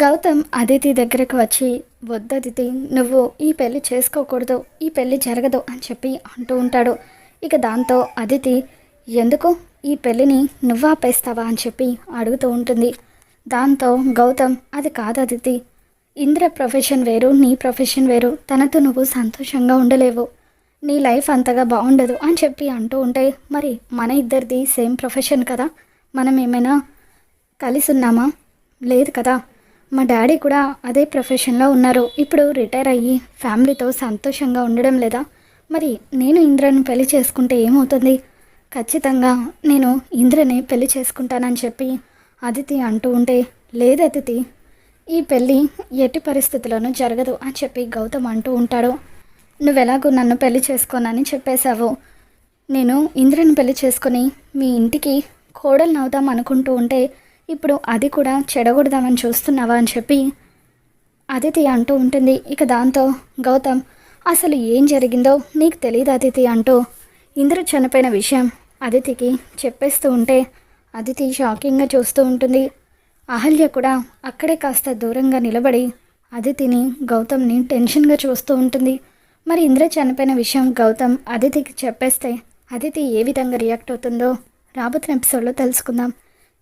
గౌతమ్ అదితి దగ్గరకు వచ్చి వద్దదితి నువ్వు ఈ పెళ్ళి చేసుకోకూడదు ఈ పెళ్ళి జరగదు అని చెప్పి అంటూ ఉంటాడు. ఇక దాంతో అదితి ఎందుకు? ఈ పెళ్ళిని నువ్వు ఆపేస్తావా? అని చెప్పి అడుగుతూ ఉంటుంది. దాంతో గౌతమ్ అది కాదు అదితి ఇంద్ర ప్రొఫెషన్ వేరు నీ ప్రొఫెషన్ వేరు తనతో నువ్వు సంతోషంగా ఉండలేవు నీ లైఫ్ అంతగా బాగుండదు అని చెప్పి అంటూ ఉంటే మరి మన ఇద్దరిది సేమ్ ప్రొఫెషన్ కదా? మనం ఏమైనా కలిసి ఉన్నామా లేదు కదా మా డాడీ కూడా అదే ప్రొఫెషన్లో ఉన్నారు. ఇప్పుడు రిటైర్ అయ్యి ఫ్యామిలీతో సంతోషంగా ఉండడం లేదా? మరి నేను ఇంద్రని పెళ్ళి చేసుకుంటే ఏమవుతుంది? ఖచ్చితంగా నేను ఇంద్రని పెళ్ళి చేసుకుంటానని చెప్పి అదితి అంటూ ఉంటే లేదు అతిథి ఈ పెళ్ళి ఎట్టి పరిస్థితుల్లోనూ జరగదు అని చెప్పి గౌతమ్ అంటూ ఉంటాడు. నువ్వెలాగూ నన్ను పెళ్ళి చేసుకోనని చెప్పేశావు. నేను ఇంద్రని పెళ్ళి చేసుకొని మీ ఇంటికి కోడలు అవుదాం అనుకుంటూ ఉంటే ఇప్పుడు అది కూడా చెడగొడదామని చూస్తున్నావా అని చెప్పి అదితి అంటూ ఉంటుంది. ఇక దాంతో గౌతమ్ అసలు ఏం జరిగిందో నీకు తెలియదు అదితి అంటూ ఇంద్ర చనిపోయిన విషయం అదితికి చెప్పేస్తూ ఉంటే అదితి షాకింగ్గా చూస్తూ ఉంటుంది. అహల్య కూడా అక్కడే కాస్త దూరంగా నిలబడి అదితిని గౌతమ్ని టెన్షన్గా చూస్తూ ఉంటుంది. మరి ఇంద్ర చనిపోయిన విషయం గౌతమ్ అదితికి చెప్పేస్తే అదితి ఏ విధంగా రియాక్ట్ అవుతుందో రాబోతున్న ఎపిసోడ్లో తెలుసుకుందాం.